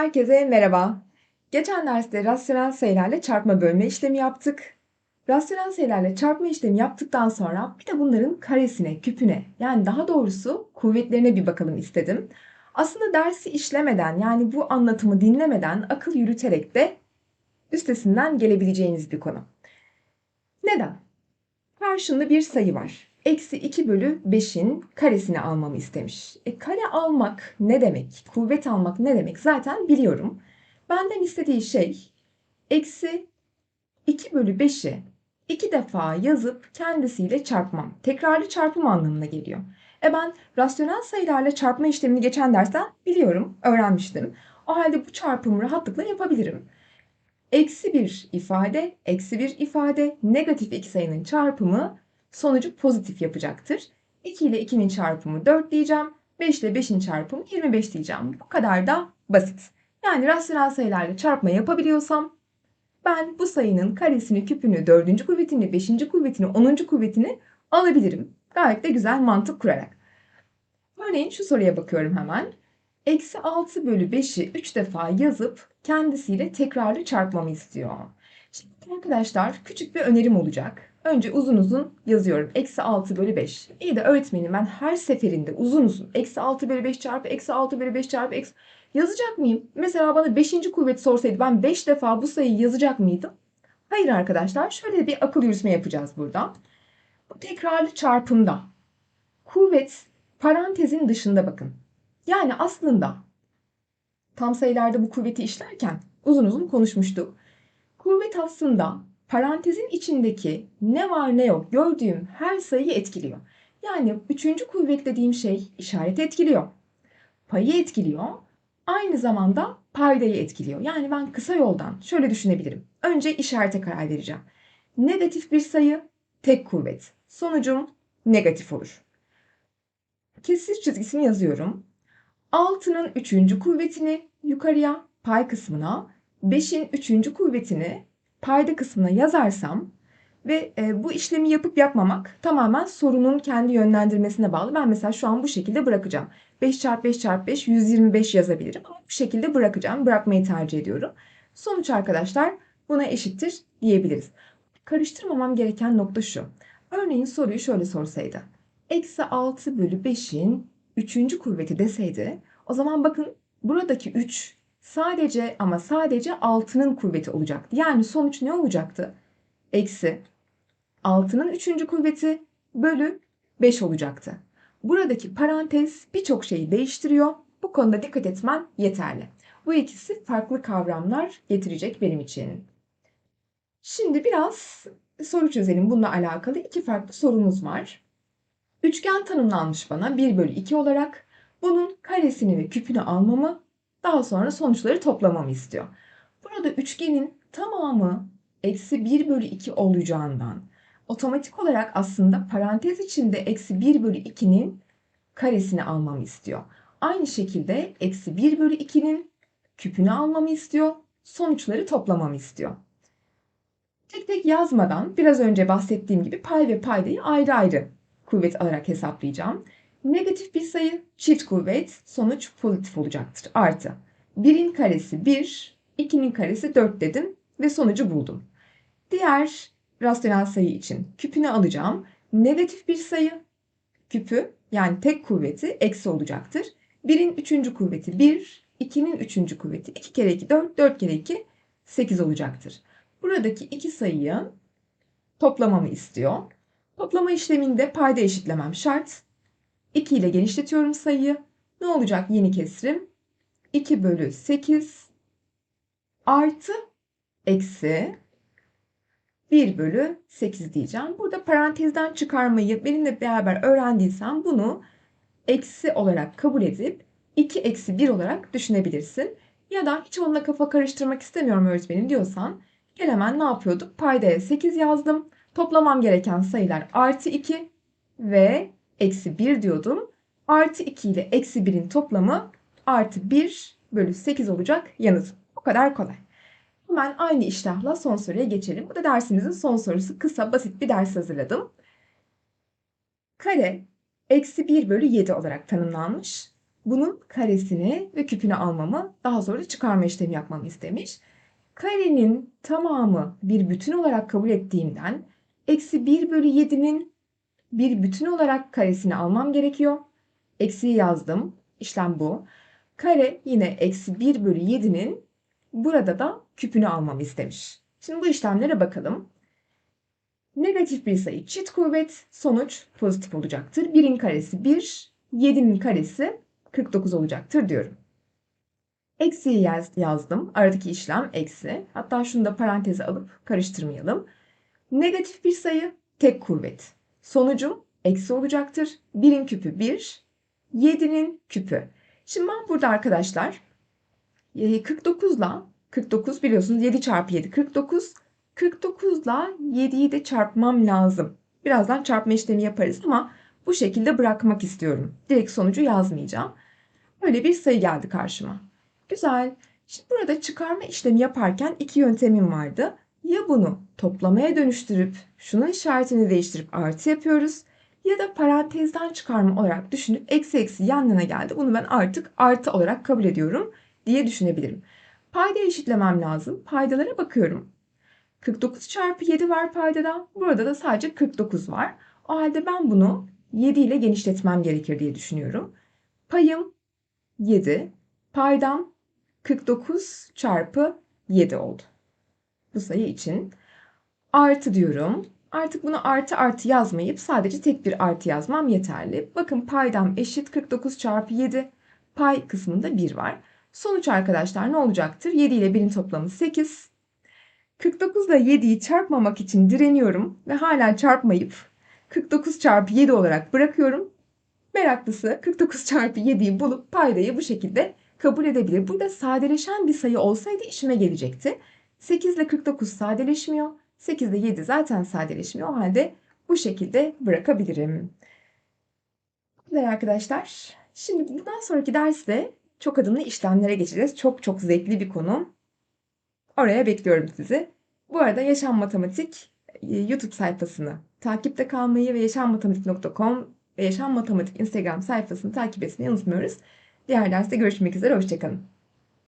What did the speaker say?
Herkese merhaba. Geçen derste rasyonel sayılarla çarpma bölme işlemi yaptık. Rasyonel sayılarla çarpma işlemi yaptıktan sonra bir de bunların karesine, küpüne yani daha doğrusu kuvvetlerine bir bakalım istedim. Aslında dersi işlemeden yani bu anlatımı dinlemeden akıl yürüterek de üstesinden gelebileceğiniz bir konu. Neden? Karşında bir sayı var. Eksi 2 bölü 5'in karesini almamı istemiş. E kare almak ne demek? Kuvvet almak ne demek? Zaten biliyorum. Benden istediği şey eksi 2 bölü 5'i iki defa yazıp kendisiyle çarpmam. Tekrarlı çarpım anlamına geliyor. E ben rasyonel sayılarla çarpma işlemini geçen dersten biliyorum, öğrenmiştim. O halde bu çarpımı rahatlıkla yapabilirim. Eksi bir ifade, eksi bir ifade, negatif iki sayının çarpımı sonucu pozitif yapacaktır. 2 ile 2'nin çarpımı 4 diyeceğim. 5 ile 5'in çarpımı 25 diyeceğim. Bu kadar da basit. Yani rasyonel sayılarla çarpma yapabiliyorsam ben bu sayının karesini, küpünü, dördüncü kuvvetini, beşinci kuvvetini, onuncu kuvvetini alabilirim. Gayet de güzel mantık kurarak. Örneğin şu soruya bakıyorum hemen. Eksi 6 bölü 5'i 3 defa yazıp kendisiyle tekrarlı çarpmamı istiyor. Şimdi arkadaşlar küçük bir önerim olacak. Önce uzun uzun yazıyorum. Eksi 6 bölü 5. İyi de öğretmenim ben her seferinde uzun uzun eksi 6 bölü 5 çarpı eksi 6 bölü 5 çarpı eksi yazacak mıyım? Mesela bana 5. kuvvet sorsaydı ben 5 defa bu sayıyı yazacak mıydım? Hayır arkadaşlar şöyle bir akıl yürütme yapacağız burada. Bu tekrarlı çarpımda kuvvet parantezin dışında bakın. Yani aslında tam sayılarda bu kuvveti işlerken uzun uzun konuşmuştuk. Kuvvet aslında parantezin içindeki ne var ne yok gördüğüm her sayıyı etkiliyor. Yani üçüncü kuvvet dediğim şey işareti etkiliyor. Payı etkiliyor. Aynı zamanda paydayı etkiliyor. Yani ben kısa yoldan şöyle düşünebilirim. Önce işarete karar vereceğim. Negatif bir sayı tek kuvvet. Sonucum negatif olur. Kesir çizgisini yazıyorum. 6'nın 3. kuvvetini yukarıya pay kısmına, 5'in 3. kuvvetini payda kısmına yazarsam ve e, bu işlemi yapıp yapmamak tamamen sorunun kendi yönlendirmesine bağlı. Ben mesela şu an bu şekilde bırakacağım. 5 çarpı 5 çarpı 5 125 yazabilirim ama bu şekilde bırakacağım. Bırakmayı tercih ediyorum. Sonuç arkadaşlar buna eşittir diyebiliriz. Karıştırmamam gereken nokta şu. Örneğin soruyu şöyle sorsaydı. Eksi 6 bölü 5'in 3. kuvveti deseydi o zaman bakın buradaki 3 sadece ama sadece 6'nın kuvveti olacaktı. Yani sonuç ne olacaktı? Eksi 6'nın 3. kuvveti bölü 5 olacaktı. Buradaki parantez birçok şeyi değiştiriyor. Bu konuda dikkat etmen yeterli. Bu ikisi farklı kavramlar getirecek benim için. Şimdi biraz soru çözelim. Bununla alakalı iki farklı sorumuz var. Üçgen tanımlanmış bana 1 bölü 2 olarak. Bunun karesini ve küpünü almamı daha sonra sonuçları toplamamı istiyor. Burada üçgenin tamamı eksi 1 bölü 2 olacağından otomatik olarak aslında parantez içinde eksi 1 bölü 2'nin karesini almamı istiyor. Aynı şekilde eksi 1 bölü 2'nin küpünü almamı istiyor. Sonuçları toplamamı istiyor. Tek tek yazmadan biraz önce bahsettiğim gibi pay ve paydayı ayrı ayrı kuvvet alarak hesaplayacağım. Negatif bir sayı çift kuvvet sonuç pozitif olacaktır. Artı 1'in karesi 1, 2'nin karesi 4 dedim ve sonucu buldum. Diğer rasyonel sayı için küpünü alacağım. Negatif bir sayı küpü yani tek kuvveti eksi olacaktır. 1'in 3. kuvveti 1, 2'nin 3. kuvveti 2 kere 2 4, 4 kere 2 8 olacaktır. Buradaki iki sayıyı toplamamı istiyor. Toplama işleminde payda eşitlemem şart. 2 ile genişletiyorum sayıyı. Ne olacak yeni kesrim? 2 bölü 8 artı eksi 1 bölü 8 diyeceğim. Burada parantezden çıkarmayı benimle beraber öğrendiysen bunu eksi olarak kabul edip 2 eksi 1 olarak düşünebilirsin. Ya da hiç onunla kafa karıştırmak istemiyorum öğretmenim diyorsan gel hemen ne yapıyorduk? Paydaya 8 yazdım. Toplamam gereken sayılar artı 2 ve eksi 1 diyordum. Artı 2 ile eksi 1'in toplamı artı 1 bölü 8 olacak yanıt. Bu kadar kolay. Hemen aynı iştahla son soruya geçelim. Bu da dersimizin son sorusu. Kısa, basit bir ders hazırladım. Kare eksi 1 bölü 7 olarak tanımlanmış. bunun karesini ve küpünü almamı, daha sonra çıkarma işlemi yapmamı istemiş. Karenin tamamı bir bütün olarak kabul ettiğimden eksi 1 bölü 7'nin bir bütün olarak karesini almam gerekiyor. Eksiyi yazdım. İşlem bu. Kare yine eksi 1 bölü 7'nin burada da küpünü almamı istemiş. Şimdi bu işlemlere bakalım. Negatif bir sayı çift kuvvet, sonuç pozitif olacaktır. 1'in karesi 1, 7'nin karesi 49 olacaktır diyorum. Eksiyi yaz, yazdım. Aradaki işlem eksi. Hatta şunu da paranteze alıp karıştırmayalım. Negatif bir sayı tek kuvvet. Sonucum eksi olacaktır. 1'in küpü 1, 7'nin küpü. Şimdi ben burada arkadaşlar 49 ile 49 biliyorsunuz 7 çarpı 7 49. 49 ile 7'yi de çarpmam lazım. Birazdan çarpma işlemi yaparız ama bu şekilde bırakmak istiyorum. Direkt sonucu yazmayacağım. Böyle bir sayı geldi karşıma. Güzel. Şimdi burada çıkarma işlemi yaparken iki yöntemim vardı. Ya bunu toplamaya dönüştürüp şunun işaretini değiştirip artı yapıyoruz. Ya da parantezden çıkarma olarak düşünüp eksi eksi yan geldi. Bunu ben artık artı olarak kabul ediyorum diye düşünebilirim. Payda eşitlemem lazım. Paydalara bakıyorum. 49 çarpı 7 var paydada. Burada da sadece 49 var. O halde ben bunu 7 ile genişletmem gerekir diye düşünüyorum. Payım 7. Paydam 49 çarpı 7 oldu. Bu sayı için. Artı diyorum. Artık bunu artı artı yazmayıp sadece tek bir artı yazmam yeterli. Bakın paydam eşit 49 çarpı 7. Pay kısmında 1 var. Sonuç arkadaşlar ne olacaktır? 7 ile 1'in toplamı 8. 49 ile 7'yi çarpmamak için direniyorum ve hala çarpmayıp 49 çarpı 7 olarak bırakıyorum. Meraklısı 49 çarpı 7'yi bulup paydayı bu şekilde kabul edebilir. Burada sadeleşen bir sayı olsaydı işime gelecekti. 8 ile 49 sadeleşmiyor. 8 ile 7 zaten sadeleşmiyor. O halde bu şekilde bırakabilirim. Güzel arkadaşlar. Şimdi bundan sonraki derste çok adımlı işlemlere geçeceğiz. Çok çok zevkli bir konu. Oraya bekliyorum sizi. Bu arada Yaşam Matematik e, YouTube sayfasını takipte kalmayı ve yaşammatematik.com ve Yaşam Matematik Instagram sayfasını takip etmeyi unutmuyoruz. Diğer derste görüşmek üzere. Hoşçakalın.